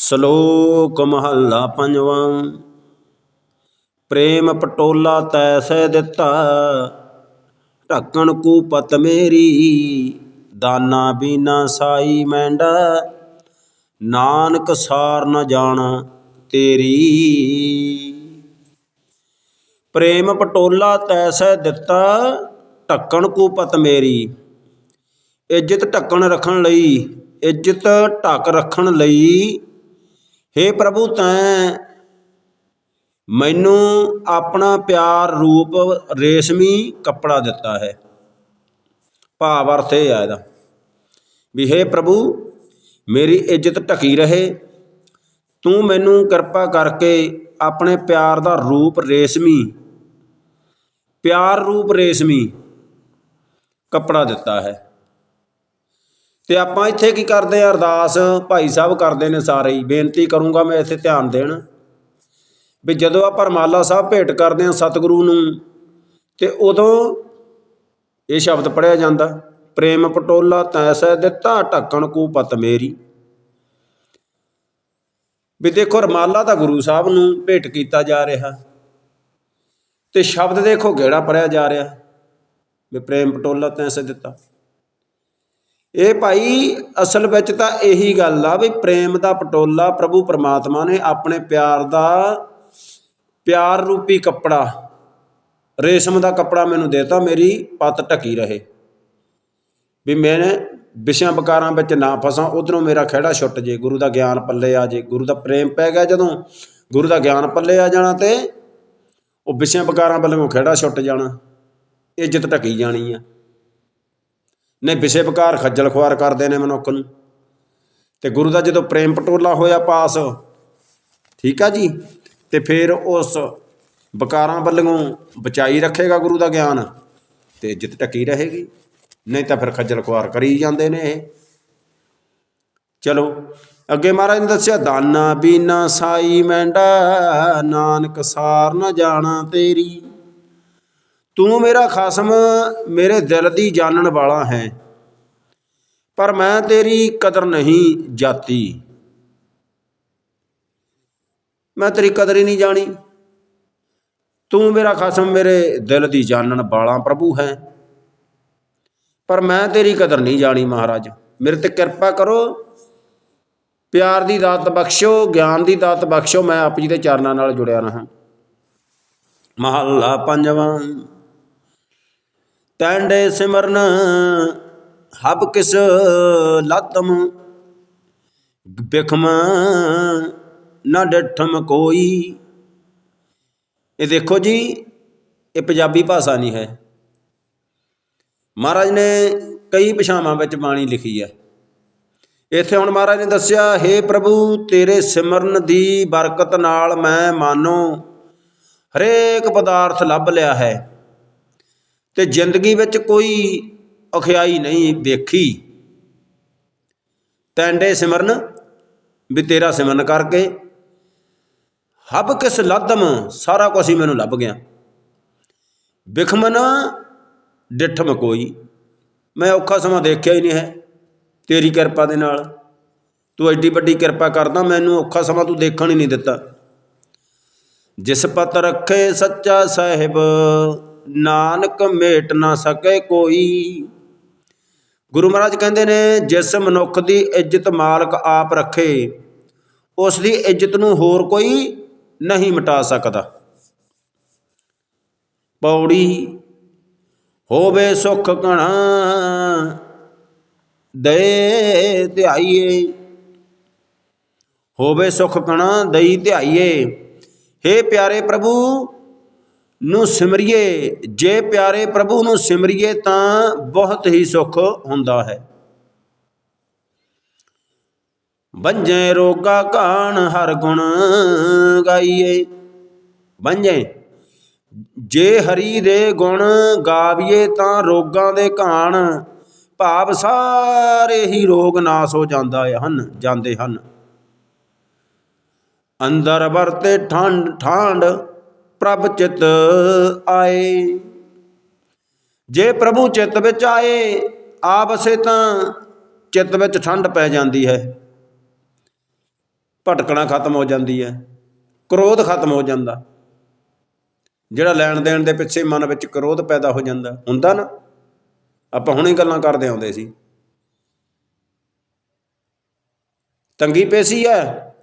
ਸ਼ਲੋਕ ਮਹੱਲਾ ਪੰਜਵਾਂ। ਪ੍ਰੇਮ ਪਟੋਲਾ ਤੈਸੈ ਦਿੱਤਾ, ਢੱਕਣ ਕੂਪਤ ਮੇਰੀ, ਦਾਨਾ ਬੀਨਾ ਸਾਈ ਮੈਂਡਾ, ਨਾਨਕ ਸਾਰ ਨ ਜਾਣਾ ਤੇਰੀ। ਪ੍ਰੇਮ ਪਟੋਲਾ ਤੈਸੈ ਦਿੱਤਾ, ਢੱਕਣ ਕੂਪਤ ਮੇਰੀ, ਇੱਜ਼ਤ ਢੱਕਣ ਰੱਖਣ ਲਈ, ਇੱਜ਼ਤ ਢੱਕ ਰੱਖਣ ਲਈ ਹੇ ਪ੍ਰਭੂ ਤੈਂ, ਮੈਨੂੰ ਆਪਣਾ ਪਿਆਰ ਰੂਪ ਰੇਸ਼ਮੀ ਕੱਪੜਾ ਦਿੱਤਾ ਹੈ। ਭਾਵ ਅਰਥ ਇਹ ਆ ਇਹਦਾ ਵੀ ਹੇ ਪ੍ਰਭੂ, ਮੇਰੀ ਇੱਜ਼ਤ ਢਕੀ ਰਹੇ। ਤੂੰ ਮੈਨੂੰ ਕਿਰਪਾ ਕਰਕੇ ਆਪਣੇ ਪਿਆਰ ਦਾ ਰੂਪ ਰੇਸ਼ਮੀ, ਪਿਆਰ ਰੂਪ ਰੇਸ਼ਮੀ ਕੱਪੜਾ ਦਿੱਤਾ ਹੈ। ਤੇ ਆਪਾਂ ਇੱਥੇ ਕੀ ਕਰਦੇ ਆ ਅਰਦਾਸ ਭਾਈ ਸਾਹਿਬ ਕਰਦੇ ਨੇ ਸਾਰੇ ਹੀ। ਬੇਨਤੀ ਕਰੂੰਗਾ ਮੈਂ ਇੱਥੇ ਧਿਆਨ ਦੇਣ ਵੀ ਜਦੋਂ ਆਪਾਂ ਰਮਾਲਾ ਸਾਹਿਬ ਭੇਟ ਕਰਦੇ ਆ ਸਤਿਗੁਰੂ ਨੂੰ, ਤੇ ਉਦੋਂ ਇਹ ਸ਼ਬਦ ਪੜਿਆ ਜਾਂਦਾ, ਪ੍ਰੇਮ ਪਟੋਲਾ ਤੈਸੈ ਦਿੱਤਾ ਢੱਕਣ ਕੂ ਪਤ ਮੇਰੀ। ਵੀ ਦੇਖੋ ਰਮਾਲਾ ਤਾਂ ਗੁਰੂ ਸਾਹਿਬ ਨੂੰ ਭੇਟ ਕੀਤਾ ਜਾ ਰਿਹਾ। ਤੇ ਸ਼ਬਦ ਦੇਖੋ ਕਿਹੜਾ ਪੜਿਆ ਜਾ ਰਿਹਾ ਵੀ ਪ੍ਰੇਮ ਪਟੋਲਾ ਤੈਸੈ ਦਿੱਤਾ। ਇਹ ਭਾਈ ਅਸਲ ਵਿੱਚ ਤਾਂ ਇਹੀ ਗੱਲ ਆ ਵੀ ਪ੍ਰੇਮ ਦਾ ਪਟੋਲਾ ਪ੍ਰਭੂ ਪਰਮਾਤਮਾ ਨੇ ਆਪਣੇ ਪਿਆਰ ਦਾ ਪਿਆਰ ਰੂਪੀ ਕੱਪੜਾ, ਰੇਸ਼ਮ ਦਾ ਕੱਪੜਾ ਮੈਨੂੰ ਦੇਤਾ, ਮੇਰੀ ਪੱਤ ਢਕੀ ਰਹੇ। ਵੀ ਮੈਂ ਵਿਸ਼ਿਆਂ ਬਕਾਰਾਂ ਵਿੱਚ ਨਾ ਫਸਾਂ, ਉਧਰੋਂ ਮੇਰਾ ਖਿਹੜਾ ਛੁੱਟ ਜੇ, ਗੁਰੂ ਦਾ ਗਿਆਨ ਪੱਲੇ ਆ ਜੇ। ਗੁਰੂ ਦਾ ਪ੍ਰੇਮ ਪੈ ਗਿਆ ਜਦੋਂ ਗੁਰੂ ਦਾ ਗਿਆਨ ਪੱਲੇ ਆ ਜਾਣਾ ਤੇ ਉਹ ਵਿਸ਼ਿਆਂ ਬਕਾਰਾਂ ਵੱਲੋਂ ਖਿਹੜਾ ਛੁੱਟ ਜਾਣਾ, ਇੱਜ਼ਤ ਢਕੀ ਜਾਣੀ ਆ। ਨੇ ਵਿਸ਼ੇ ਵਿਕਾਰ ਖੱਜਲ ਖੁਆਰ ਕਰਦੇ ਨੇ ਮਨੁੱਖ ਨੂੰ। ਤੇ ਗੁਰੂ ਦਾ ਜਦੋਂ ਪ੍ਰੇਮ ਪਟੋਲਾ ਹੋਇਆ ਪਾਸ, ਠੀਕ ਆ ਜੀ? ਤੇ ਫਿਰ ਉਸ ਵਿਕਾਰਾਂ ਵੱਲੋਂ ਬਚਾਈ ਰੱਖੇਗਾ ਗੁਰੂ ਦਾ ਗਿਆਨ ਤੇ ਇੱਜ਼ਤ ਟਕੀ ਰਹੇਗੀ। ਨਹੀਂ ਤਾਂ ਫਿਰ ਖੱਜਲ ਖੁਆਰ ਕਰੀ ਜਾਂਦੇ ਨੇ ਇਹ। ਚਲੋ, ਅੱਗੇ ਮਹਾਰਾਜ ਨੇ ਦੱਸਿਆ, ਦਾਨਾ ਬੀਨਾ ਸਾਈ ਮੈਂਡਾ, ਨਾਨਕ ਸਾਰ ਨਾ ਜਾਣਾ ਤੇਰੀ। ਤੂੰ ਮੇਰਾ ਖਸਮ ਮੇਰੇ ਦਿਲ ਦੀ ਜਾਣਨ ਵਾਲਾ ਹੈ, ਪਰ ਮੈਂ ਤੇਰੀ ਕਦਰ ਨਹੀਂ ਜਾਤੀ। ਮੈਂ ਤੇਰੀ ਕਦਰ ਹੀ ਨਹੀਂ ਜਾਣੀ। ਤੂੰ ਮੇਰਾ ਖਸਮ ਮੇਰੇ ਦਿਲ ਦੀ ਜਾਣਨ ਵਾਲਾ ਪ੍ਰਭੂ ਹੈ, ਪਰ ਮੈਂ ਤੇਰੀ ਕਦਰ ਨਹੀਂ ਜਾਣੀ ਮਹਾਰਾਜ। ਮੇਰੇ ਤੇ ਕਿਰਪਾ ਕਰੋ, ਪਿਆਰ ਦੀ ਦਾਤ ਬਖਸ਼ੋ, ਗਿਆਨ ਦੀ ਦਾਤ ਬਖਸ਼ੋ, ਮੈਂ ਆਪ ਜੀ ਦੇ ਚਰਨਾਂ ਨਾਲ ਜੁੜਿਆ ਰਹਾ। ਮਹੱਲਾ ਪੰਜਵਾਂ। ਟੈਂਡੇ ਸਿਮਰਨ, ਹਬ ਕਿਸ ਲਾਤਮ? ਬਿਖਮ ਨਾ ਡਠਮ ਕੋਈ। ਇਹ ਦੇਖੋ ਜੀ, ਇਹ ਪੰਜਾਬੀ ਭਾਸ਼ਾ ਨਹੀਂ ਹੈ। ਮਹਾਰਾਜ ਨੇ ਕਈ ਭਾਸ਼ਾਵਾਂ ਵਿੱਚ ਬਾਣੀ ਲਿਖੀ ਹੈ। ਇੱਥੇ ਹੁਣ ਮਹਾਰਾਜ ਨੇ ਦੱਸਿਆ हे ਪ੍ਰਭੂ, ਤੇਰੇ ਸਿਮਰਨ ਦੀ ਬਰਕਤ ਨਾਲ ਮੈਂ ਮਾਨੋ, ਹਰੇਕ ਪਦਾਰਥ ਲੱਭ ਲਿਆ ਹੈ। ਤੇ ਜ਼ਿੰਦਗੀ ਵਿੱਚ ਕੋਈ ਅਖਿਆਈ ਨਹੀਂ ਵੇਖੀ ਟੈਂਡੇ ਸਿਮਰਨ, ਵੀ ਤੇਰਾ ਸਿਮਰਨ ਕਰਕੇ। ਹਬ ਕਿਸ ਲਾਦਮ ਸਾਰਾ ਕੁਝ ਹੀ ਮੈਨੂੰ ਲੱਭ ਗਿਆ। ਬਿਖਮਨ, ਡਿਠਮ ਕੋਈ। ਮੈਂ ਔਖਾ ਸਮਾਂ ਦੇਖਿਆ ਹੀ ਨਹੀਂ ਹੈ ਤੇਰੀ ਕਿਰਪਾ ਦੇ ਨਾਲ। ਤੂੰ ਐਡੀ ਵੱਡੀ ਕਿਰਪਾ ਕਰਦਾ, ਮੈਨੂੰ ਔਖਾ ਸਮਾਂ ਤੂੰ ਦੇਖਣ ਹੀ ਨਹੀਂ ਦਿੱਤਾ। ਜਿਸ ਪਤ ਰੱਖੇ ਸੱਚਾ ਸਾਹਿਬ ਨਾਨਕ ਮੇਟ ਨਾ ਸਕੇ ਕੋਈ। ਗੁਰੂ ਮਹਾਰਾਜ ਕਹਿੰਦੇ ਨੇ, ਜਿਸ ਮਨੁੱਖ ਦੀ ਇੱਜ਼ਤ ਮਾਲਕ ਆਪ ਰੱਖੇ, ਉਸ ਦੀ ਇੱਜ਼ਤ ਨੂੰ ਹੋਰ ਕੋਈ ਨਹੀਂ ਮਿਟਾ ਸਕਦਾ। ਪੌੜੀ ਹੋਵੇ ਸੁਖ ਘਣਾ ਦੇ ਧਿਆਈਏ। ਹੋਵੇ ਸੁਖ ਘਣਾ ਦਈ ਧਿਆਈਏ। हे ਪਿਆਰੇ ਪ੍ਰਭੂ ਨੂੰ ਸਿਮਰਿਏ, ਜੇ ਪਿਆਰੇ ਪ੍ਰਭੂ ਨੂੰ ਸਿਮਰਿਏ ਤਾਂ ਬਹੁਤ ਹੀ ਸੁਖ ਹੁੰਦਾ ਹੈ। ਬੰਜੇ ਰੋਗਾ ਕਾਣ ਹਰ ਗੁਣ ਗਾਈਏ। ਬੰਜੇ ਜੇ ਹਰੀ ਦੇ ਗੁਣ ਗਾਵੀਏ ਤਾਂ ਰੋਗਾਂ ਦੇ ਕਾਣ ਭਾਵ ਸਾਰੇ ਹੀ ਰੋਗ ਨਾਸ ਹੋ ਜਾਂਦਾ ਹਨ, ਜਾਂਦੇ ਹਨ। ਅੰਦਰ ਵਰਤੇ ਠੰਡ, ਠਾਂਡ ਪ੍ਰਭ ਚਿਤ ਆਏ। ਜੇ ਪ੍ਰਭੂ ਚਿੱਤ ਵਿੱਚ ਆਏ ਆ ਵਸੇ ਤਾਂ ਚਿੱਤ ਵਿੱਚ ਠੰਡ ਪੈ ਜਾਂਦੀ ਹੈ। ਭਟਕਣਾ ਖਤਮ ਹੋ ਜਾਂਦੀ ਹੈ। ਕ੍ਰੋਧ ਖਤਮ ਹੋ ਜਾਂਦਾ। ਜਿਹੜਾ ਲੈਣ ਦੇਣ ਦੇ ਪਿੱਛੇ ਮਨ ਵਿੱਚ ਕ੍ਰੋਧ ਪੈਦਾ ਹੋ ਜਾਂਦਾ, ਹੁੰਦਾ ਨਾ? ਆਪਾਂ ਹੁਣੇ ਗੱਲਾਂ ਕਰਦੇ ਆਉਂਦੇ ਸੀ। ਤੰਗੀ ਪੇਸੀ ਹੈ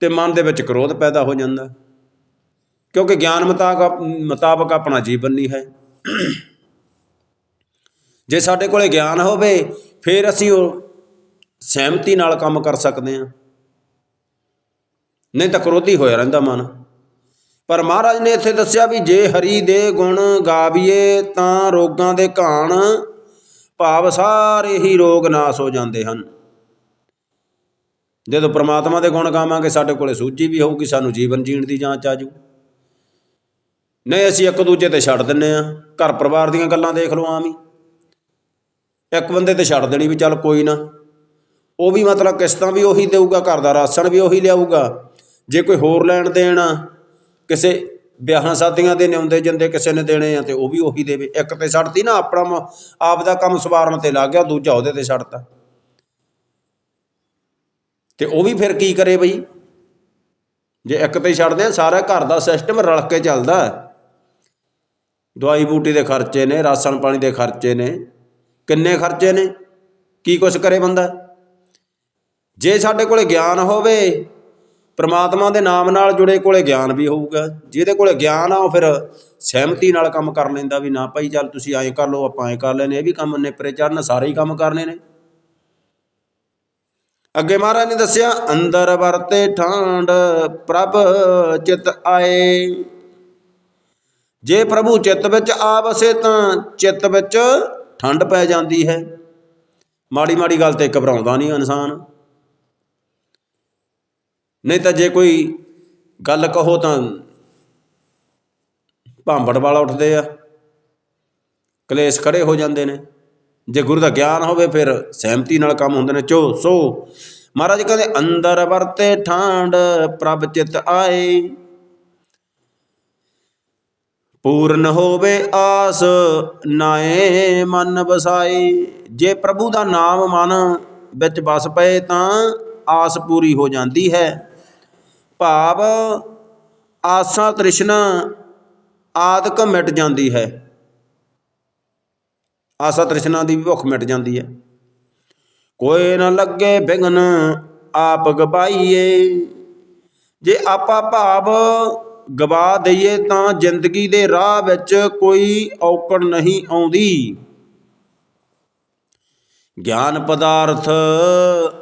ਤੇ ਮਨ ਦੇ ਵਿੱਚ ਕ੍ਰੋਧ ਪੈਦਾ ਹੋ ਜਾਂਦਾ। ਕਿਉਂਕਿ ਗਿਆਨ ਮੁਤਾਬਕ ਮੁਤਾਬਕ ਆਪਣਾ ਜੀਵਨ ਨਹੀਂ ਹੈ। ਜੇ ਸਾਡੇ ਕੋਲੇ ਗਿਆਨ ਹੋਵੇ, ਫਿਰ ਅਸੀਂ ਉਹ ਸਹਿਮਤੀ ਨਾਲ ਕੰਮ ਕਰ ਸਕਦੇ ਹਾਂ। ਨਹੀਂ ਤਾਂ ਕ੍ਰੋਧੀ ਹੋਇਆ ਰਹਿੰਦਾ ਮਨ। ਪਰ ਮਹਾਰਾਜ ਨੇ ਇੱਥੇ ਦੱਸਿਆ ਵੀ ਜੇ ਹਰੀ ਦੇ ਗੁਣ ਗਾਵੀਏ, ਤਾਂ ਰੋਗਾਂ ਦੇ ਘਾਣ ਭਾਵ ਸਾਰੇ ਹੀ ਰੋਗ ਨਾਸ ਹੋ ਜਾਂਦੇ ਹਨ। ਜਦੋਂ ਪ੍ਰਮਾਤਮਾ ਦੇ ਗੁਣ ਗਾਵਾਂਗੇ, ਸਾਡੇ ਕੋਲੇ ਸੂਝੀ ਵੀ ਹੋਊਗੀ, ਸਾਨੂੰ ਜੀਵਨ ਜੀਣ ਦੀ ਜਾਂਚ ਆ ਜੂ ਨਹੀਂ ਅਸੀਂ ਇੱਕ ਦੂਜੇ ਤੇ ਛੱਡ ਦਿੰਨੇ ਆ। ਘਰ ਪਰਿਵਾਰ ਦੀਆਂ ਗੱਲਾਂ ਦੇਖ ਲਓ ਆਮ ਹੀ। ਇੱਕ ਬੰਦੇ ਤੇ ਛੱਡ ਦੇਣੀ ਵੀ ਚੱਲ ਕੋਈ ਨਾ। ਉਹ ਵੀ ਮਤਲਬ ਕਿਸ਼ਤਾਂ ਵੀ ਉਹੀ ਦੇਊਗਾ ਘਰ ਦਾ ਰਾਸ਼ਨ ਵੀ ਉਹੀ ਲਿਆਊਗਾ। ਜੇ ਕੋਈ ਹੋਰ ਲੈਣ ਦੇਣ ਆ, ਕਿਸੇ ਵਿਆਹਾਂ ਸ਼ਾਦੀਆਂ ਦੇ ਨਿਉਂਦੇ ਜਿੰਦੇ ਕਿਸੇ ਨੇ ਦੇਣੇ ਆ ਤੇ ਉਹ ਵੀ ਉਹੀ ਦੇਵੇ। ਇੱਕ ਤੇ ਛੱਡਤੀ ਨਾ ਆਪਣਾ ਆਪ ਦਾ ਕੰਮ ਸਵਾਰਨ ਤੇ ਲੱਗ ਗਿਆ ਦੂਜਾ ਉਹਦੇ ਤੇ ਛੱਡਤਾ। ਤੇ ਉਹ ਵੀ ਫਿਰ ਕੀ ਕਰੇ ਬਈ? ਜੇ ਇੱਕ ਤੇ ਛੱਡਦੇ ਆ ਸਾਰਾ ਘਰ ਦਾ ਸਿਸਟਮ ਰਲ ਕੇ ਚੱਲਦਾ। ਦਵਾਈ ਬੂਟੀ ਦੇ ਖਰਚੇ ਨੇ, ਰਾਸ਼ਨ ਪਾਣੀ ਦੇ ਖਰਚੇ ਨੇ। ਕਿੰਨੇ ਖਰਚੇ ਨੇ? ਕੀ ਕੁਛ ਕਰੇ ਬੰਦਾ? ਜੇ ਸਾਡੇ ਕੋਲੇ ਗਿਆਨ ਹੋਵੇ, ਪ੍ਰਮਾਤਮਾ ਦੇ ਨਾਮ ਨਾਲ ਜੁੜੇ ਕੋਲੇ ਗਿਆਨ ਵੀ ਹੋਊਗਾ। ਜਿਹਦੇ ਕੋਲੇ ਗਿਆਨ ਆ, ਉਹ ਫਿਰ ਸਹਿਮਤੀ ਨਾਲ ਕੰਮ ਕਰ ਲੈਂਦਾ ਵੀ ਨਾ ਭਾਈ, ਚੱਲ ਤੁਸੀਂ ਐਂ ਕਰ ਲਓ, ਆਪਾਂ ਐਂ ਕਰ ਲੈਨੇ ਇਹ ਵੀ ਕੰਮ ਨੇਪਰੇ ਚੜਨ ਸਾਰੇ ਹੀ ਕੰਮ ਕਰਨੇ ਨੇ। ਅੱਗੇ ਮਹਾਰਾਜ ਨੇ ਦੱਸਿਆ, ਅੰਦਰ ਵਰਤੇ ਠਾਂਡ, ਪ੍ਰਭ ਚਿਤ ਆਏ। ਜੇ ਪ੍ਰਭੂ ਚਿੱਤ ਵਿੱਚ ਆ ਵਸੇ ਤਾਂ ਚਿੱਤ ਵਿੱਚ ਠੰਡ ਪੈ ਜਾਂਦੀ ਹੈ। ਮਾੜੀ ਮਾੜੀ ਗੱਲ ਤੇ ਘਬਰਾਉਂਦਾ ਨਹੀਂ ਇਨਸਾਨ। ਨਹੀਂ ਤਾਂ ਜੇ ਕੋਈ ਗੱਲ ਕਹੋ ਤਾਂ ਭਾਂਬੜ ਵਾਲਾ ਉੱਠਦੇ ਆ। ਕਲੇਸ਼ ਖੜੇ ਹੋ ਜਾਂਦੇ ਨੇ। ਜੇ ਗੁਰੂ ਦਾ ਗਿਆਨ ਹੋਵੇ ਫਿਰ ਸਹਿਮਤੀ ਨਾਲ ਕੰਮ ਹੁੰਦੇ ਨੇ। ਚੋ ਸੋ। ਮਹਾਰਾਜ ਕਹਿੰਦੇ, ਅੰਦਰ ਵਰਤੇ ਠਾਂਡ, ਪ੍ਰਭ ਚਿਤ ਆਏ। ਪੂਰਨ ਹੋਵੇ ਆਸ, ਨਾਏ ਮਨ ਵਸਾਏ। ਜੇ ਪ੍ਰਭੂ ਦਾ ਨਾਮ ਮਨ ਵਿੱਚ ਵਸ ਪਏ ਤਾਂ ਆਸ ਪੂਰੀ ਹੋ ਜਾਂਦੀ ਹੈ। ਭਾਵ ਆਸਾਂ ਤ੍ਰਿਸ਼ਨਾ ਆਦਿਕ ਮਿਟ ਜਾਂਦੀ ਹੈ। ਆਸਾ ਤ੍ਰਿਸ਼ਨਾ ਦੀ ਵੀ ਭੁੱਖ ਮਿਟ ਜਾਂਦੀ ਹੈ। ਕੋਈ ਨਾ ਲੱਗੇ ਬਿਗਨ ਆਪ ਗਵਾਈਏ। ਜੇ ਆਪਾ ਭਾਵ ਗਵਾ ਦਈਏ ਤਾਂ ਜ਼ਿੰਦਗੀ ਦੇ ਰਾਹ ਵਿੱਚ ਕੋਈ ਔਕੜ ਨਹੀਂ ਆਉਂਦੀ। ਗਿਆਨ ਪਦਾਰਥ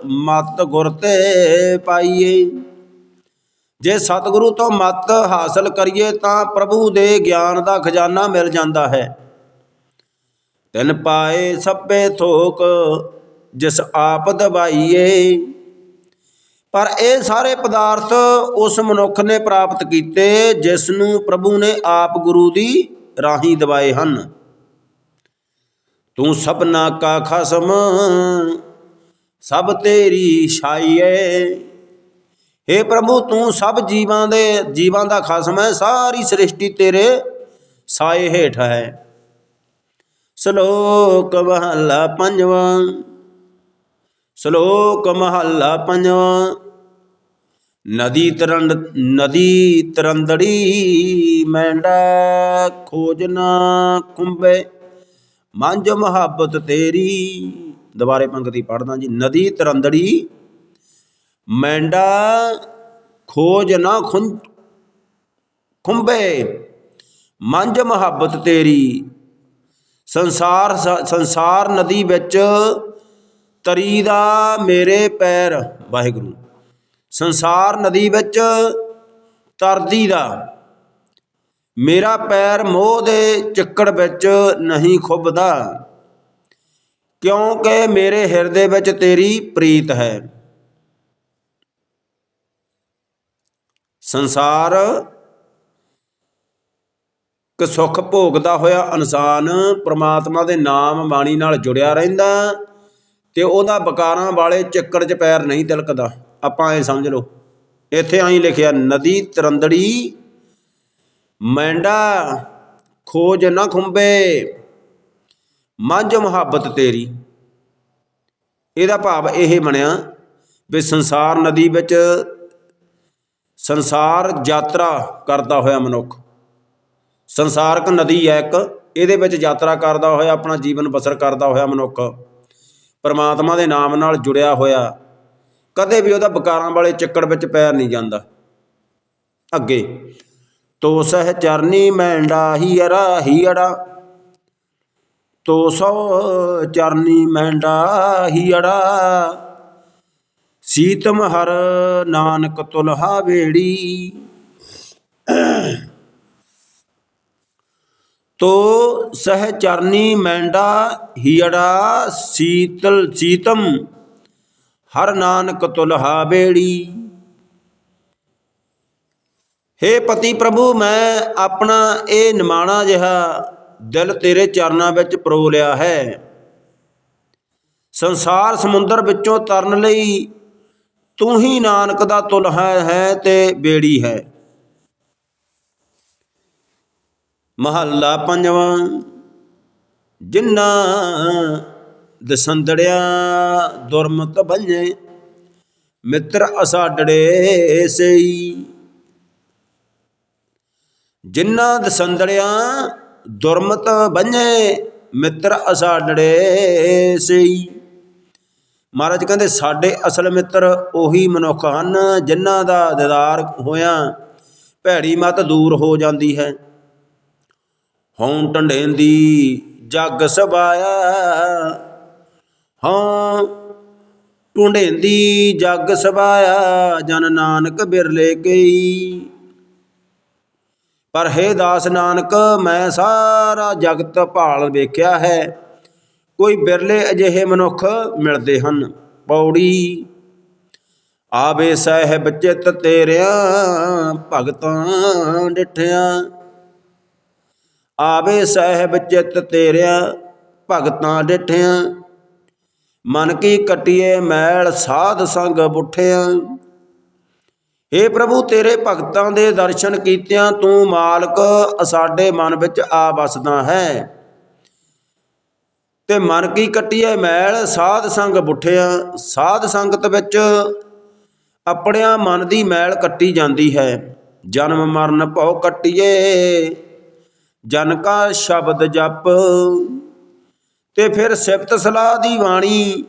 ਮਤ ਗੁਰ ਤੇ ਪਾਈਏ। ਜੇ ਸਤਿਗੁਰੂ ਤੋਂ ਮਤ ਹਾਸਲ ਕਰੀਏ ਤਾਂ ਪ੍ਰਭੂ ਦੇ ਗਿਆਨ ਦਾ ਖਜ਼ਾਨਾ ਮਿਲ ਜਾਂਦਾ ਹੈ। ਤਿਨ ਪਾਏ ਸਭੇ ਥੋਕ ਜਿਸ ਆਪ ਦਵਾਈਏ ਪਰ ਇਹ ਸਾਰੇ ਪਦਾਰਥ ਉਸ ਮਨੁੱਖ ਨੇ ਪ੍ਰਾਪਤ ਕੀਤੇ ਜਿਸ ਨੂੰ ਪ੍ਰਭੂ ਨੇ ਆਪ ਗੁਰੂ ਦੀ ਰਾਹੀਂ ਦਿਵਾਏ ਹਨ। ਤੂੰ ਸਭਨਾ ਕਾ ਖਸਮ, ਸਭ ਤੇਰੀ ਛਾਈਏ हे ਪ੍ਰਭੂ, ਤੂੰ ਸਭ ਜੀਵਾਂ ਦੇ, ਜੀਵਾਂ ਦਾ ਖਸਮ ਹੈ, ਸਾਰੀ ਸ੍ਰਿਸ਼ਟੀ ਤੇਰੇ ਸਾਏ ਹੇਠ ਹੈ। ਸ਼ਲੋਕ ਮਹੱਲਾ ਪੰਜਵਾਂ, ਸ਼ਲੋਕ ਮਹੱਲਾ ਪੰਜਵਾਂ ਨਦੀ ਤਰੰਡ, ਨਦੀ ਤਰੰਦੜੀ ਮੈਂਡਾ ਖੋਜਨਾ ਕੁੰਬੇ ਮੰਜ ਮੁਹੱਬਤ ਤੇਰੀ। ਦੁਬਾਰੇ ਪੰਕਤੀ ਪੜਦਾ ਜੀ। ਨਦੀ ਤਰੰਦੜੀ ਮੈਂਡਾ ਖੋਜ ਨਾ ਖੁੰ, ਖੁੰਬੇ। ਮੰਜ ਮੁਹੱਬਤ ਤੇਰੀ। ਸੰਸਾਰ ਸੰਸਾਰ ਨਦੀ ਵਿੱਚ ਤਰੀ ਦਾ ਮੇਰੇ ਪੈਰ। ਵਾਹਿਗੁਰੂ। ਸੰਸਾਰ ਨਦੀ ਵਿੱਚ ਤਰਦੀ ਦਾ। ਮੇਰਾ ਪੈਰ ਮੋਹ ਦੇ ਚੱਕੜ ਵਿੱਚ ਨਹੀਂ ਖੁੱਬਦਾ ਕਿਉਂਕਿ ਮੇਰੇ ਹਿਰਦੇ ਵਿੱਚ ਤੇਰੀ ਪ੍ਰੀਤ ਹੈ। ਸੰਸਾਰ ਕਿ ਸੁੱਖ ਭੋਗਦਾ ਹੋਇਆ ਇਨਸਾਨ ਪ੍ਰਮਾਤਮਾ ਦੇ ਨਾਮ ਬਾਣੀ ਨਾਲ ਜੁੜਿਆ ਰਹਿੰਦਾ ਤੇ ਉਹਦਾ ਬਕਾਰਾਂ ਵਾਲੇ ਚੱਕਰ 'ਚ ਪੈਰ ਨਹੀਂ ਤਿਲਕਦਾ। ਆਪਾਂ ਇਹ ਸਮਝ ਲਓ। ਇੱਥੇ ਆਈ ਲਿਖਿਆ, ਨਦੀ ਤਰੰਦੜੀ, ਮੈਂਡਾ ਖੋਜ ਨਾ ਖੁੰਬੇ, ਮੰਝ ਮੁਹੱਬਤ ਤੇਰੀ। ਇਹਦਾ ਭਾਵ ਇਹ ਬਣਿਆ ਵੀ ਸੰਸਾਰ ਨਦੀ ਵਿੱਚ ਸੰਸਾਰ ਯਾਤਰਾ ਕਰਦਾ ਹੋਇਆ ਮਨੁੱਖ। ਸੰਸਾਰਕ ਨਦੀ ਹੈ ਇੱਕ, ਇਹਦੇ ਵਿੱਚ ਯਾਤਰਾ ਕਰਦਾ ਹੋਇਆ ਆਪਣਾ ਜੀਵਨ ਬਸਰ ਕਰਦਾ ਹੋਇਆ ਮਨੁੱਖ। ਪਰਮਾਤਮਾ ਦੇ ਨਾਮ ਨਾਲ ਜੁੜਿਆ ਹੋਇਆ ਕਦੇ ਵੀ ਉਹਦਾ ਬਕਾਰਾਂ ਵਾਲੇ ਚੱਕਰ ਵਿੱਚ ਪੈਰ ਨਹੀਂ ਜਾਂਦਾ। ਅੱਗੇ, ਤੋ ਸਹਿ ਚਰਨੀ ਮੈਂਡਾ ਹੀਰਾ ਹੀੜਾ ਤੋ ਸੋ ਚਰਨੀ ਮੈਂਡਾ ਹੀ ਅੜਾ। ਸੀਤਮ ਹਰ ਨਾਨਕ ਤੁਲਹਾ ਵੇੜੀ। ਤੋ ਸਹਿ ਚਰਨੀ ਮੈਂਡਾ ਹੀੜਾ ਸੀਤਲ, ਸੀਤਮ ਹਰ ਨਾਨਕ ਤੁਲਹਾ ਬੇੜੀ। ਹੇ ਪਤੀ ਪ੍ਰਭੂ, ਮੈਂ ਆਪਣਾ ਇਹ ਨਿਮਾਣਾ ਜਿਹਾ ਦਿਲ ਤੇਰੇ ਚਰਨਾਂ ਵਿੱਚ ਪਰੋ ਲਿਆ ਹੈ। ਸੰਸਾਰ ਸਮੁੰਦਰ ਵਿੱਚੋਂ ਤਰਨ ਲਈ ਤੂੰ ਹੀ ਨਾਨਕ ਦਾ ਤੁਲਹਾ ਹੈ ਤੇ ਬੇੜੀ ਹੈ। ਮਹੱਲਾ ਪੰਜਵਾਂ ਜਿਨ੍ਹਾਂ ਦਸੰਦੜਿਆ ਦੁਰਮਤ ਬੰਜੇ ਮਿੱਤਰ ਅਸਾਡੜੇ ਸਈ। ਜਿਨ੍ਹਾਂ ਦਸੰਦੜਿਆ ਦੁਰਮਤ ਬੰਜੇ ਮਿੱਤਰ ਅਸਾਡੜੇ ਸਈ। ਮਹਾਰਾਜ ਕਹਿੰਦੇ, ਸਾਡੇ ਅਸਲ ਮਿੱਤਰ ਉਹੀ ਮਨੁੱਖ ਹਨ ਜਿਨ੍ਹਾਂ ਦਾ ਦੀਦਾਰ ਹੋਇਆ ਭੈੜੀ ਮਤ ਦੂਰ ਹੋ ਜਾਂਦੀ ਹੈ। ਹਉ ਢੰਡੇਂਦੀ ਜਗ ਸਬਾਇਆ ਹਾਂ ਢੁੰਡੇਂਦੀ ਜੱਗ ਸਬਾਇਆ, ਜਨ ਨਾਨਕ ਬਿਰਲੇ ਕਈ। ਪਰ ਹੈ ਦਾਸ ਨਾਨਕ, ਮੈਂ ਸਾਰਾ ਜਗਤ ਭਾਲ ਵੇਖਿਆ ਹੈ। ਕੋਈ ਬਿਰਲੇ ਅਜਿਹੇ ਮਨੁੱਖ ਮਿਲਦੇ ਹਨ, ਪੌੜੀ। ਆਵੇ ਸਾਹਿਬ ਚਿਤ ਤੇਰਿਆਂ, ਭਗਤਾਂ ਡਿਠਿਆਂ। ਆਵੇ ਸਾਹਿਬ ਚਿਤ ਤੇਰਿਆਂ, ਭਗਤਾਂ ਡਿਠਿਆਂ। ਮਨ ਕੀ ਕਟਿਏ ਮੈਲ ਸਾਧ ਸੰਗ ਬੁੱਠਿਆਂ ਏ ਪ੍ਰਭੂ, ਤੇਰੇ ਭਗਤਾਂ ਦੇ ਦਰਸ਼ਨ ਕੀਤਿਆਂ ਤੂੰ ਮਾਲਕ ਸਾਡੇ ਮਨ ਵਿੱਚ ਆ ਵਸਦਾ ਹੈ। ਤੇ ਮਨ ਕੀ ਕਟਿਏ ਮੈਲ ਸਾਧ ਸੰਗ ਬੁੱਠਿਆਂ ਸਾਧ ਸੰਗਤ ਵਿੱਚ ਆਪਣਿਆਂ ਮਨ ਦੀ ਮੈਲ ਕੱਟੀ ਜਾਂਦੀ ਹੈ। ਜਨਮ ਮਰਨ ਭਉ ਕੱਟਿਏ ਜਨ ਕਾ ਸ਼ਬਦ ਜਪ। ਤੇ ਫਿਰ ਸਿਫਤ ਸਲਾਹ ਦੀ ਬਾਣੀ।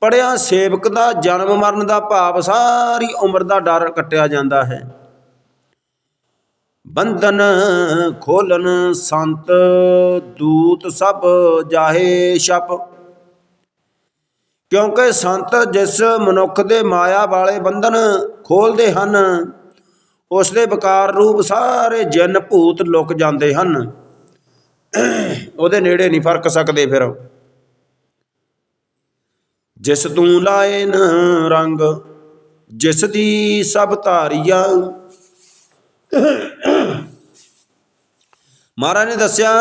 ਪੜਿਆ ਸੇਵਕ ਦਾ ਜਨਮ ਮਰਨ ਦਾ ਭਾਵ ਸਾਰੀ ਉਮਰ ਦਾ ਡਰ ਕੱਟਿਆ ਜਾਂਦਾ ਹੈ। ਬੰਧਨ, ਖੋਲਨ, ਸੰਤ, ਦੂਤ ਸਭ ਜਾਹੇ ਛਪ। ਕਿਉਂਕਿ ਸੰਤ ਜਿਸ ਮਨੁੱਖ ਦੇ ਮਾਇਆ ਵਾਲੇ ਬੰਧਨ ਖੋਲਦੇ ਹਨ ਉਸ ਦੇ ਵਿਕਾਰ ਰੂਪ ਸਾਰੇ ਜਿੰਨ ਭੂਤ ਲੁਕ ਜਾਂਦੇ ਹਨ। ਉਹਦੇ ਨੇੜੇ ਨਹੀਂ ਫ਼ਰਕ ਸਕਦੇ ਫਿਰ। ਜਿਸ ਤੂੰ ਲਾਏ ਨ ਰੰਗ, ਜਿਸ ਦੀ ਸਭ ਧਾਰੀਆ। ਮਹਾਰਾਜ ਨੇ ਦੱਸਿਆ,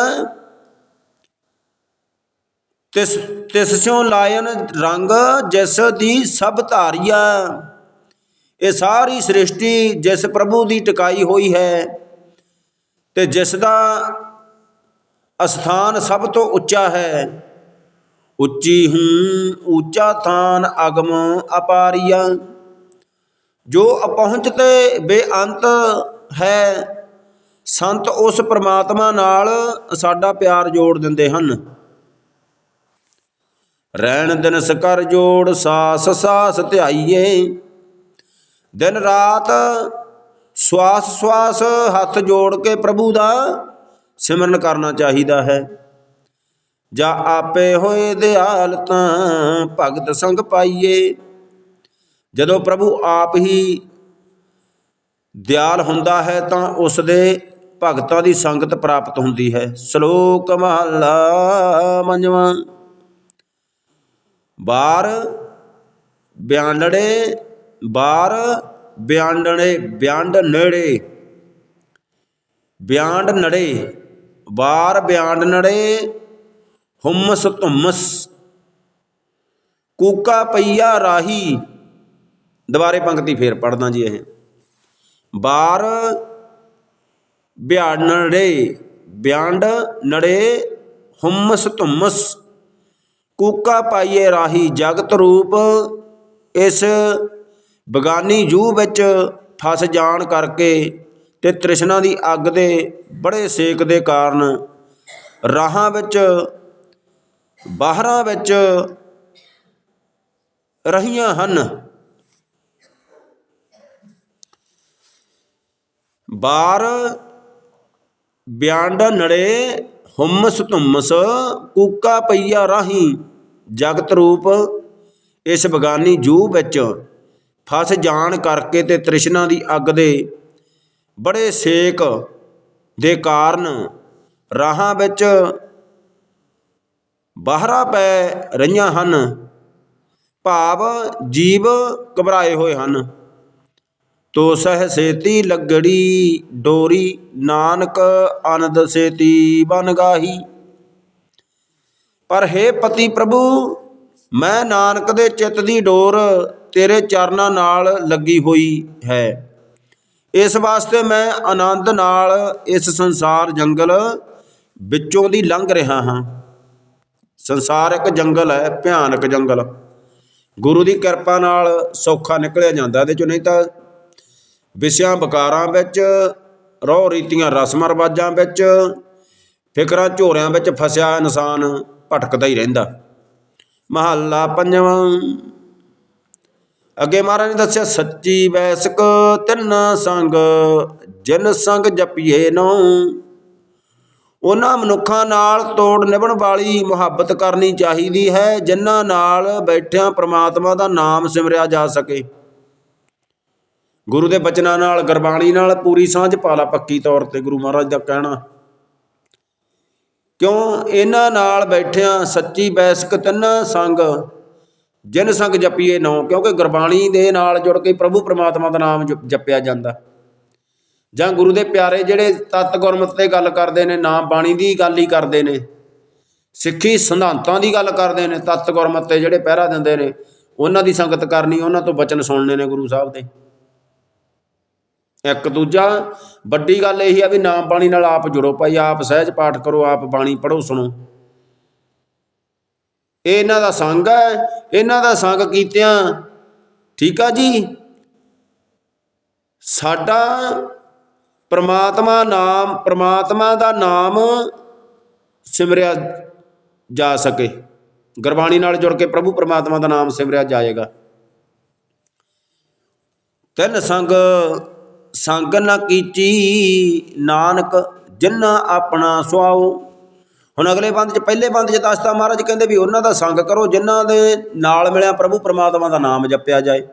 ਤਿਸ ਤਿਸ ਸਿਉ ਲਾਇਨ ਰੰਗ, ਜਿਸ ਦੀ ਸਭ ਧਾਰੀਆ। ਇਹ ਸਾਰੀ ਸ੍ਰਿਸ਼ਟੀ ਜਿਸ ਪ੍ਰਭੂ ਦੀ ਟਿਕਾਈ ਹੋਈ ਹੈ, ਤੇ ਜਿਸ ਦਾ ਅਸਥਾਨ ਸਭ ਤੋਂ ਉੱਚਾ ਹੈ। ਉੱਚੀ ਹੂੰ, ਉੱਚਾ ਥਾਨ ਅਗਮ ਅਪਾਰੀਆ। ਜੋ ਅਪਹੁੰਚ ਤੇ ਬੇਅੰਤ ਹੈ, ਸੰਤ ਉਸ ਪ੍ਰਮਾਤਮਾ ਨਾਲ ਸਾਡਾ ਪਿਆਰ ਜੋੜ ਦਿੰਦੇ ਹਨ। ਰਹਿਣ ਦਿਨ ਸਕਰ ਜੋੜ ਸਾਸ ਸਾਸ ਧਿਆਈਏ। ਦਿਨ ਰਾਤ ਸਵਾਸ ਸਵਾਸ ਹੱਥ ਜੋੜ ਕੇ ਪ੍ਰਭੂ ਦਾ ਸਿਮਰਨ ਕਰਨਾ ਚਾਹੀਦਾ ਹੈ। ਜਾਂ ਆਪੇ ਹੋਏ ਦਿਆਲ ਤਾਂ ਭਗਤ ਸੰਗ ਪਾਈਏ। ਜਦੋਂ ਪ੍ਰਭੂ ਆਪ ਹੀ ਦਿਆਲ ਹੁੰਦਾ ਹੈ ਤਾਂ ਉਸ ਦੇ ਭਗਤਾਂ ਦੀ ਸੰਗਤ ਪ੍ਰਾਪਤ ਹੁੰਦੀ ਹੈ। ਸ਼ਲੋਕ ਮਹਲਾ ਮੰਜਵਾਂ ਬਾਰ ਬਿਆਨੜੇ ਬਾਰ ਬਿਆਨੜੇ ਬਿਆੰਡ ਨੇੜੇ। ਬਿਆੰਡ ਨੜੇ। ਵਾਰ ਬਿਆੰਡ ਨੜੇ, ਹੁਮਸ ਧੁਮਸ। ਕੂਕਾ ਪਈਆ ਰਾਹੀ। ਦੁਬਾਰੇ ਪੰਕਤੀ ਫੇਰ ਪੜਦਾ ਜੀ ਇਹ। ਬਾਰ ਬਿਆਨੜੇ ਬਿਆੰਡ ਨੜੇ, ਹੁਮਸ ਧੁੰਮਸ। ਕੂਕਾ ਪਾਈਏ ਰਾਹੀ ਜਗਤ ਰੂਪ, ਇਸ ਬਗਾਨੀ ਜੂ ਵਿੱਚ ਫਸ ਜਾਣ ਕਰਕੇ ਅਤੇ ਤ੍ਰਿਸ਼ਨਾ ਦੀ ਅੱਗ ਦੇ ਬੜੇ ਸੇਕ ਦੇ ਕਾਰਨ ਰਾਹਾਂ ਵਿੱਚ, ਬਾਹਰਾਂ ਵਿੱਚ ਰਹੀਆਂ ਹਨ। ਬਾਰ ਬਿਆੰਡ ਨੜੇ ਹੁਮਸ ਧੁੰਮਸ ਕੂਕਾ ਪਈਆ ਰਾਹੀ ਜਗਤ ਰੂਪ ਇਸ ਬਗਾਨੀ ਜੂ ਵਿੱਚ ਫਸ ਜਾਣ ਕਰਕੇ ਤੇ ਤ੍ਰਿਸ਼ਨਾ ਦੀ ਅੱਗ ਦੇ ਬੜੇ ਸੇਕ ਦੇ ਕਾਰਨ ਰਾਹਾਂ ਵਿੱਚ ਬਾਹਰਾ ਪੈ ਰਹੀਆਂ ਹਨ। ਭਾਵ ਜੀਵ ਘਬਰਾਏ ਹੋਏ ਹਨ। ਤੋ ਸਹਿ ਸੇਤੀ ਲੱਗੜੀ ਡੋਰੀ, ਨਾਨਕ ਅਨੰਦ ਸੇਤੀ ਬਨ ਗਾਹੀ। ਪਰ ਹੈ ਪਤੀ ਪ੍ਰਭੂ, ਮੈਂ ਨਾਨਕ ਦੇ ਚਿੱਤ ਦੀ ਡੋਰ ਤੇਰੇ ਚਰਨਾਂ ਨਾਲ ਲੱਗੀ ਹੋਈ ਹੈ। ਇਸ ਵਾਸਤੇ ਮੈਂ ਆਨੰਦ ਨਾਲ ਇਸ ਸੰਸਾਰ ਜੰਗਲ ਵਿੱਚੋਂ ਦੀ ਲੰਘ ਰਿਹਾ ਹਾਂ। ਸੰਸਾਰ ਇੱਕ ਜੰਗਲ ਹੈ, ਭਿਆਨਕ ਜੰਗਲ। ਗੁਰੂ ਦੀ ਕਿਰਪਾ ਨਾਲ ਸੌਖਾ ਨਿਕਲਿਆ ਜਾਂਦਾ ਇਹਦੇ ਚੋਂ, ਨਹੀਂ ਤਾਂ ਵਿਸ਼ਿਆਂ ਵਿਕਾਰਾਂ ਵਿੱਚ, ਰੋਹ ਰੀਤੀਆਂ, ਰਸਮਾਂ ਰਿਵਾਜਾਂ ਵਿੱਚ, ਫਿਕਰਾਂ, ਝੋਰਿਆਂ ਵਿੱਚ ਫਸਿਆ ਇਨਸਾਨ ਭਟਕਦਾ ਹੀ ਰਹਿੰਦਾ। ਮਹੱਲਾ ਪੰਜਵਾਂ। ਅੱਗੇ ਮਹਾਰਾਜ ਨੇ ਦੱਸਿਆ, ਸੱਚੀ ਵੈਸਕ ਤਿੰਨਾ ਸੰਗ, ਜਿਨ ਸੰਗ ਜਪੀਏ ਨੋ ਉਹਨਾਂ ਮਨੁੱਖਾਂ ਨਾਲ ਤੋੜ ਨਿਭਣ ਵਾਲੀ ਮੁਹੱਬਤ ਕਰਨੀ ਚਾਹੀਦੀ ਹੈ, ਜਿਨ੍ਹਾਂ ਨਾਲ ਬੈਠਿਆਂ ਪ੍ਰਮਾਤਮਾ ਦਾ ਨਾਮ ਸਿਮਰਿਆ ਜਾ ਸਕੇ। ਗੁਰੂ ਦੇ ਬਚਨਾਂ ਨਾਲ, ਗੁਰਬਾਣੀ ਨਾਲ ਪੂਰੀ ਸਾਂਝ ਪਾਲਾ ਪੱਕੀ ਤੌਰ ਤੇ, ਗੁਰੂ ਮਹਾਰਾਜ ਦਾ ਕਹਿਣਾ। ਕਿਉਂ? ਇਹਨਾਂ ਨਾਲ ਬੈਠਿਆਂ ਸੱਚੀ ਬੈਸਕ ਤਿੰਨ ਸੰਗ ਜਿਨ ਸੰਗ ਜਪੀਏ ਨੋ ਕਿਉਂਕਿ ਗੁਰਬਾਣੀ ਦੇ ਨਾਲ ਜੁੜ ਕੇ ਪ੍ਰਭੂ ਪਰਮਾਤਮਾ ਦਾ ਨਾਮ ਜਪ- ਜਪਿਆ ਜਾਂਦਾ। ਜਾਂ ਗੁਰੂ ਦੇ ਪਿਆਰੇ ਜਿਹੜੇ ਤਤ ਗੁਰਮਤ ਤੇ ਗੱਲ ਕਰਦੇ ਨੇ ਨਾਮ ਬਾਣੀ ਦੀ ਗੱਲ ਹੀ ਕਰਦੇ ਨੇ, ਸਿੱਖੀ ਸਿਧਾਂਤਾਂ ਦੀ ਗੱਲ ਕਰਦੇ ਨੇ, ਤਤ ਗੁਰਮਤ ਤੇ ਜਿਹੜੇ ਪਹਿਰਾ ਦਿੰਦੇ ਨੇ, ਉਹਨਾਂ ਦੀ ਸੰਗਤ ਕਰਨੀ, ਉਹਨਾਂ ਤੋਂ ਬਚਨ ਸੁਣਨੇ ਨੇ ਗੁਰੂ ਸਾਹਿਬ ਦੇ। ਇੱਕ ਦੂਜਾ, ਵੱਡੀ ਗੱਲ ਇਹ ਆ ਵੀ ਨਾਮ ਬਾਣੀ ਨਾਲ ਆਪ ਜੁੜੋ, ਭਾਈ ਆਪ ਸਹਿਜ ਪਾਠ ਕਰੋ, ਆਪ ਬਾਣੀ ਪੜੋ ਸੁਣੋ। ਇਹ ਇਹਨਾਂ ਦਾ ਸੰਗ ਹੈ, ਇਹਨਾਂ ਦਾ ਸੰਗ ਕੀਤਿਆਂ। ਠੀਕ ਆ ਜੀ? ਸਾਡਾ ਪ੍ਰਮਾਤਮਾ ਨਾਮ, ਪ੍ਰਮਾਤਮਾ ਦਾ ਨਾਮ ਸਿਮਰਿਆ ਜਾ ਸਕੇ। ਗੁਰਬਾਣੀ ਨਾਲ ਜੁੜ ਕੇ ਪ੍ਰਭੂ ਪ੍ਰਮਾਤਮਾ ਦਾ ਨਾਮ ਸਿਮਰਿਆ ਜਾਏਗਾ। ਤਿੰਨ ਸੰਗ ਸੰਗ ਨਾ ਕੀਚੀ, ਨਾਨਕ ਜਿਨ੍ਹਾਂ ਆਪਣਾ ਸੁਆਓ ਹੁਣ ਅਗਲੇ ਬੰਦ ਚ, ਪਹਿਲੇ ਬੰਦ ਚ ਦੱਸਤਾ ਮਹਾਰਾਜ ਕਹਿੰਦੇ ਵੀ ਉਹਨਾਂ ਦਾ ਸੰਗ ਕਰੋ, ਜਿਨ੍ਹਾਂ ਦੇ ਨਾਲ ਮਿਲਿਆ ਪ੍ਰਭੂ ਪਰਮਾਤਮਾ ਦਾ ਨਾਮ ਜਪਿਆ ਜਾਏ।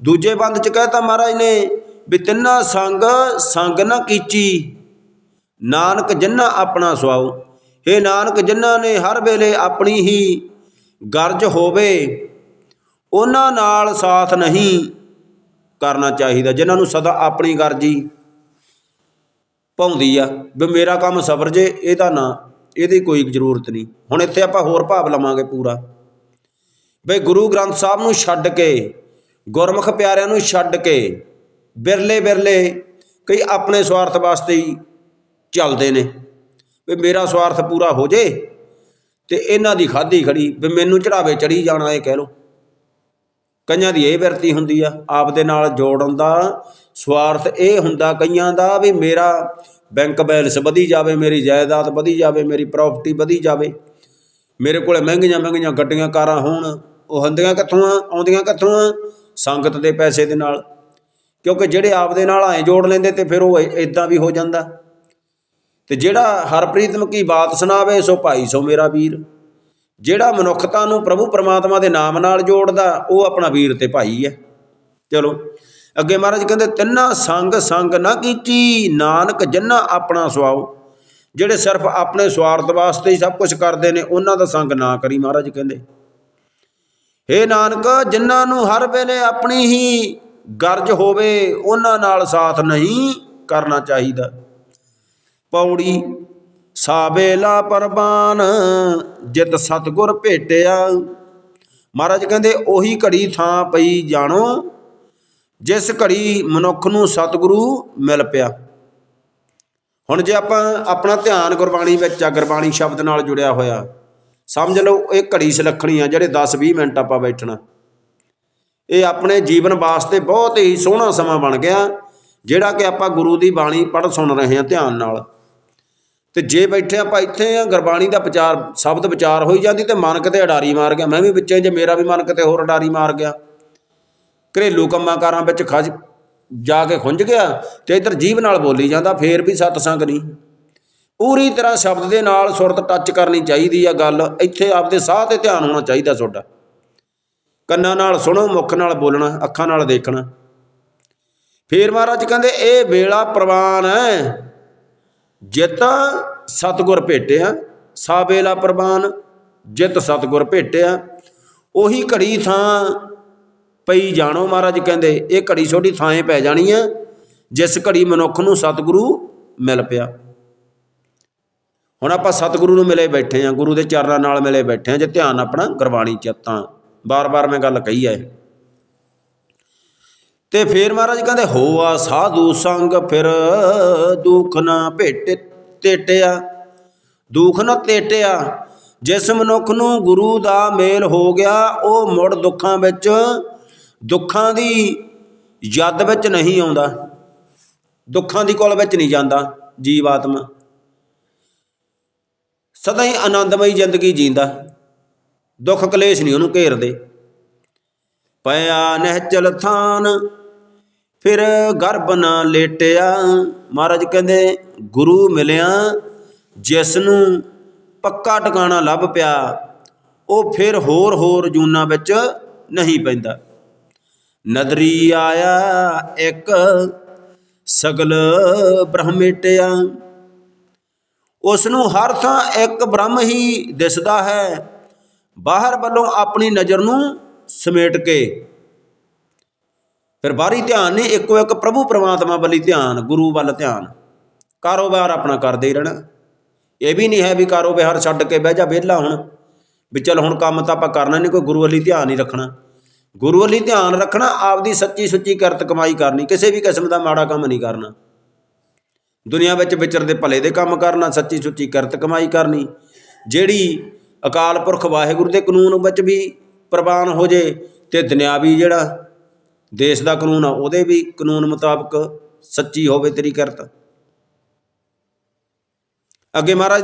ਦੂਜੇ ਬੰਦ ਚ ਕਹਿਤਾ ਮਹਾਰਾਜ ਨੇ ਵੀ ਤਿੰਨਾਂ ਸੰਗ ਸੰਗ ਨਾ ਕੀਚੀ, ਨਾਨਕ ਜਿਨ੍ਹਾਂ ਆਪਣਾ ਸੁਆਓ। ਇਹ ਨਾਨਕ ਜਿਨ੍ਹਾਂ ਨੇ ਹਰ ਵੇਲੇ ਆਪਣੀ ਹੀ ਗਰਜ ਹੋਵੇ, ਉਹਨਾਂ ਨਾਲ ਸਾਥ ਨਹੀਂ ਕਰਨਾ ਚਾਹੀਦਾ, ਜਿਨ੍ਹਾਂ ਨੂੰ ਸਦਾ ਆਪਣੀ ਗਰਜੀ ਪਾਉਂਦੀ ਆ। ਵੀ ਮੇਰਾ ਕੰਮ ਸਬਰ ਜੇ, ਇਹਦਾ ਨਾ ਇਹਦੀ ਕੋਈ ਜ਼ਰੂਰਤ ਨਹੀਂ। ਹੁਣ ਇੱਥੇ ਆਪਾਂ ਹੋਰ ਭਾਵ ਲਵਾਂਗੇ ਪੂਰਾ। ਬਈ ਗੁਰੂ ਗ੍ਰੰਥ ਸਾਹਿਬ ਨੂੰ ਛੱਡ ਕੇ, ਗੁਰਮੁਖ ਪਿਆਰਿਆਂ ਨੂੰ ਛੱਡ ਕੇ ਬਿਰਲੇ ਬਿਰਲੇ ਕਈ ਆਪਣੇ ਸਵਾਰਥ ਵਾਸਤੇ ਹੀ ਚੱਲਦੇ ਨੇ। ਵੀ ਮੇਰਾ ਸਵਾਰਥ ਪੂਰਾ ਹੋ ਜੇ ਤੇ ਇਹਨਾਂ ਦੀ ਖਾਦੀ ਖੜੀ ਵੀ ਮੈਨੂੰ ਚੜਾਵੇ ਚੜੀ ਜਾਣਾ ਇਹ ਕਹਿ ਲੋ ਕਈਆਂ ਦੀ ਇਹ ਵਰਤੀ ਹੁੰਦੀ ਆ ਆਪ ਦੇ ਨਾਲ ਜੋੜਨ ਦਾ ਸਵਾਰਥ ਇਹ ਹੁੰਦਾ ਕਈਆਂ ਦਾ ਵੀ ਮੇਰਾ ਬੈਂਕ ਬੈਲੈਂਸ ਵਧੀ ਜਾਵੇ, ਮੇਰੀ ਜਾਇਦਾਦ ਵਧੀ ਜਾਵੇ, ਮੇਰੀ ਪ੍ਰਾਪਰਟੀ ਵਧੀ ਜਾਵੇ। ਮੇਰੇ ਕੋਲੇ ਮਹਿੰਗੀਆਂ ਮਹਿੰਗੀਆਂ ਗੱਡੀਆਂ, ਕਾਰਾਂ ਹੋਣ, ਉਹ ਹੁੰਦੀਆਂ ਕਿੱਥੋਂ ਆ, ਆਉਂਦੀਆਂ ਕਿੱਥੋਂ ਆ? ਸੰਗਤ ਦੇ ਪੈਸੇ ਦੇ ਨਾਲ। ਕਿਉਂਕਿ ਜਿਹੜੇ ਆਪਦੇ ਨਾਲ ਐ ਜੋੜ ਲੈਂਦੇ ਤੇ ਫਿਰ ਉਹ ਇਦਾਂ ਵੀ ਹੋ ਜਾਂਦਾ। ਤੇ ਜਿਹੜਾ ਹਰਪ੍ਰੀਤਮ ਕੀ ਬਾਤ ਸੁਣਾਵੇ, ਸੋ ਭਾਈ ਸੋ ਮੇਰਾ ਵੀਰ। ਜਿਹੜਾ ਮਨੁੱਖਤਾ ਨੂੰ ਪ੍ਰਭੂ ਪਰਮਾਤਮਾ ਦੇ ਨਾਮ ਨਾਲ ਜੋੜਦਾ, ਉਹ ਆਪਣਾ ਵੀਰ ਤੇ ਭਾਈ ਹੈ। ਚਲੋ। ਅੱਗੇ ਮਹਾਰਾਜ ਕਹਿੰਦੇ, ਤਿੰਨਾਂ ਸੰਗ ਸੰਗ ਨਾ ਕੀਤੀ, ਨਾਨਕ ਜੰਨਾ ਆਪਣਾ ਸੁਆਓ। ਜਿਹੜੇ ਸਿਰਫ ਆਪਣੇ ਸਵਾਰਥ ਵਾਸਤੇ ਹੀ ਸਭ ਕੁਝ ਕਰਦੇ ਨੇ, ਉਹਨਾਂ ਦਾ ਸੰਗ ਨਾ ਕਰੀ, ਮਹਾਰਾਜ ਕਹਿੰਦੇ। ਹੇ ਨਾਨਕ ਜਿਨ੍ਹਾਂ ਨੂੰ ਹਰ ਵੇਲੇ ਆਪਣੀ ਹੀ ਗਰਜ ਹੋਵੇ, ਉਹਨਾਂ ਨਾਲ ਸਾਥ ਨਹੀਂ ਕਰਨਾ ਚਾਹੀਦਾ। ਪੌੜੀ ਸਾਬੇਲਾ ਪਰਬਾਨ ਜਿਤ ਸਤਗੁਰ ਭੇਟਿਆ। ਮਹਾਰਾਜ ਕਹਿੰਦੇ, ਉਹੀ ਘੜੀ ਥਾਂ ਪਈ ਜਾਣੋ ਜਿਸ ਘੜੀ ਮਨੁੱਖ ਨੂੰ ਸਤਿਗੁਰੂ ਮਿਲ ਪਿਆ। ਹੁਣ ਜੇ ਆਪਾਂ ਆਪਣਾ ਧਿਆਨ ਗੁਰਬਾਣੀ ਵਿੱਚ ਆ ਗੁਰਬਾਣੀ ਸ਼ਬਦ ਨਾਲ ਜੁੜਿਆ ਹੋਇਆ, ਸਮਝ ਲਓ ਇਹ ਘੜੀ ਸੁਲੱਖਣੀ ਆ ਜਿਹੜੇ 10 20 ਮਿੰਟ ਆਪਾਂ ਬੈਠਣਾ। ਇਹ ਆਪਣੇ ਜੀਵਨ ਵਾਸਤੇ ਬਹੁਤ ਹੀ ਸੋਹਣਾ ਸਮਾਂ ਬਣ ਗਿਆ, ਜਿਹੜਾ ਕਿ ਆਪਾਂ ਗੁਰੂ ਦੀ ਬਾਣੀ ਪੜ੍ਹ ਸੁਣ ਰਹੇ ਹਾਂ ਧਿਆਨ ਨਾਲ। ਤੇ ਜੇ ਬੈਠੇ ਆਪਾਂ ਇੱਥੇ ਆ, ਗੁਰਬਾਣੀ ਦਾ ਵਿਚਾਰ ਸ਼ਬਦ ਵਿਚਾਰ ਹੋਈ ਜਾਂਦੀ ਤੇ ਮਨ ਕਿਤੇ ਅਡਾਰੀ ਮਾਰ ਗਿਆ। ਮੈਂ ਵੀ ਵਿੱਚੇ ਜੇ ਮੇਰਾ ਵੀ ਮਨ ਕਿਤੇ ਹੋਰ ਅਡਾਰੀ ਮਾਰ ਗਿਆ। ਘਰੇਲੂ ਕੰਮਾਂ ਕਾਰਾਂ ਵਿੱਚ ਖਜ ਜਾ ਕੇ ਖੁੰਝ ਗਿਆ ਤੇ ਇੱਧਰ ਜੀਭ ਨਾਲ ਬੋਲੀ ਜਾਂਦਾ, ਫੇਰ ਵੀ ਸਤਸੰਗ ਨਹੀਂ। ਪੂਰੀ ਤਰ੍ਹਾਂ ਸ਼ਬਦ ਦੇ ਨਾਲ ਸੁਰਤ ਟੱਚ ਕਰਨੀ ਚਾਹੀਦੀ ਆ ਗੱਲ, ਇੱਥੇ ਆਪਦੇ ਸਾਹ ਤੇ ਧਿਆਨ ਹੋਣਾ ਚਾਹੀਦਾ ਤੁਹਾਡਾ। ਕੰਨਾਂ ਨਾਲ ਸੁਣੋ, ਮੁੱਖ ਨਾਲ ਬੋਲਣਾ, ਅੱਖਾਂ ਨਾਲ ਦੇਖਣਾ। ਫੇਰ ਮਹਾਰਾਜ ਕਹਿੰਦੇ, ਇਹ ਵੇਲਾ ਪ੍ਰਵਾਨ ਹੈ। ਜਿਤ ਸਤਗੁਰ ਭੇਟਿਆ, ਸਾ ਵੇਲਾ ਪ੍ਰਵਾਨ, ਜਿਤ ਸਤਗੁਰ ਭੇਟਿਆ। ਉਹੀ ਘੜੀ ਥਾਂ ਪਈ ਜਾਣੋ ਮਹਾਰਾਜ ਕਹਿੰਦੇ, ਇਹ ਘੜੀ ਛੋਟੀ ਥਾਂ ਪੈ ਜਾਣੀ ਹੈ ਜਿਸ ਘੜੀ ਮਨੁੱਖ ਨੂੰ ਸਤਿਗੁਰੂ ਮਿਲ ਪਿਆ। ਹੁਣ ਆਪਾਂ ਸਤਿਗੁਰੂ ਨੂੰ ਮਿਲੇ ਬੈਠੇ ਆ, ਗੁਰੂ ਦੇ ਚਰਨਾਂ ਨਾਲ ਮਿਲੇ ਬੈਠੇ ਆ, ਜੇ ਧਿਆਨ ਆਪਣਾ ਗੁਰਬਾਣੀ ਚ ਆ ਤਾਂ। ਬਾਰ-ਬਾਰ ਮੈਂ ਗੱਲ ਕਹੀ ਐ ਤੇ ਫੇਰ ਮਹਾਰਾਜ ਕਹਿੰਦੇ, ਹੋਆ ਸਾਧੂ ਸੰਗ ਫਿਰ ਦੁੱਖ ਨਾ ਭੇਟ ਤੇਟਿਆ। ਦੁੱਖ ਨਾ ਤੇਟਿਆ, ਜਿਸ ਮਨੁੱਖ ਨੂੰ ਗੁਰੂ ਦਾ ਮੇਲ ਹੋ ਗਿਆ, ਉਹ ਮੁੜ ਦੁੱਖਾਂ ਵਿੱਚ ਦੁੱਖਾਂ ਦੀ ਯਦ ਵਿੱਚ ਨਹੀਂ ਆਉਂਦਾ, ਦੁੱਖਾਂ ਦੀ ਕੋਲ ਵਿੱਚ ਨਹੀਂ ਜਾਂਦਾ ਜੀਵ ਆਤਮਾ ਸਦਾ ਹੀ ਆਨੰਦਮਈ ਜ਼ਿੰਦਗੀ ਜੀਂਦਾ, ਦੁੱਖ ਕਲੇਸ਼ ਨਹੀਂ ਉਹਨੂੰ ਘੇਰਦੇ। ਪਿਆ ਨਹਿਚਲ ਥਾਨ, ਫਿਰ ਗਰਭ ਨਾ ਲੇਟਿਆ। ਮਹਾਰਾਜ ਕਹਿੰਦੇ, ਗੁਰੂ ਮਿਲਿਆ, ਜਿਸ ਨੂੰ ਪੱਕਾ ਟਿਕਾਣਾ ਲੱਭ ਪਿਆ, ਉਹ ਫਿਰ ਹੋਰ ਹੋਰ ਜੂਨਾਂ ਵਿੱਚ ਨਹੀਂ ਪੈਂਦਾ। ਨਦਰੀ ਆਇਆ ਇੱਕ, ਸਗਲ ਬ੍ਰਹਮੇਟਿਆ ਉਸ ਨੂੰ ਹਰ ਥਾਂ ਇੱਕ ਬ੍ਰਹਮ ਹੀ ਦਿਸਦਾ ਹੈ। ਬਾਹਰ ਵੱਲੋਂ ਆਪਣੀ ਨਜ਼ਰ ਨੂੰ ਸਮੇਟ ਕੇ। ਫਿਰ ਬਾਹਰੀ ਧਿਆਨ ਨਹੀਂ ਇੱਕੋ ਇੱਕ ਪ੍ਰਭੂ ਪ੍ਰਮਾਤਮਾ ਵੱਲੀ ਧਿਆਨ, ਗੁਰੂ ਵੱਲ ਧਿਆਨ। ਕਾਰੋਬਾਰ ਆਪਣਾ ਕਰਦੇ ਹੀ ਰਹਿਣਾ। ਇਹ ਵੀ ਨਹੀਂ ਹੈ ਵੀ ਕਾਰੋਬਾਰ ਛੱਡ ਕੇ ਬਹਿ ਜਾ ਵਿਹਲਾ ਹੁਣ। ਵੀ ਚਲ ਹੁਣ ਕੰਮ ਤਾਂ ਆਪਾਂ ਕਰਨਾ ਨਹੀਂ, ਕੋਈ ਗੁਰੂ ਵੱਲ ਧਿਆਨ ਨਹੀਂ ਰੱਖਣਾ। ਗੁਰੂ ਵੱਲੀ ਧਿਆਨ ਰੱਖਣਾ, ਆਪਦੀ ਸੱਚੀ ਸੁੱਚੀ ਕਰਤ ਕਮਾਈ ਕਰਨੀ, ਕਿਸੇ ਵੀ ਕਿਸਮ ਦਾ ਮਾੜਾ ਕੰਮ ਨਹੀਂ ਕਰਨਾ। ਦੁਨੀਆ ਵਿੱਚ ਵਿਚਰਦੇ ਭਲੇ ਦੇ ਕੰਮ ਕਰਨਾ, ਸੱਚੀ ਸੁੱਚੀ ਕਰਤ ਕਮਾਈ ਕਰਨੀ। ਜਿਹੜੀ ਅਕਾਲ ਪੁਰਖ ਵਾਹਿਗੁਰੂ ਦੇ ਕਾਨੂੰਨ ਵਿੱਚ ਵੀ ਪ੍ਰਵਾਨ ਹੋ ਜੇ ਤੇ ਦੁਨਿਆਵੀ ਜਿਹੜਾ ਦੇਸ਼ ਦਾ ਕਾਨੂੰਨ ਆ, ਉਹਦੇ ਵੀ ਕਾਨੂੰਨ ਮੁਤਾਬਕ ਸੱਚੀ ਹੋਵੇ ਤੇਰੀ ਕਰਤ। ਅੱਗੇ ਮਹਾਰਾਜ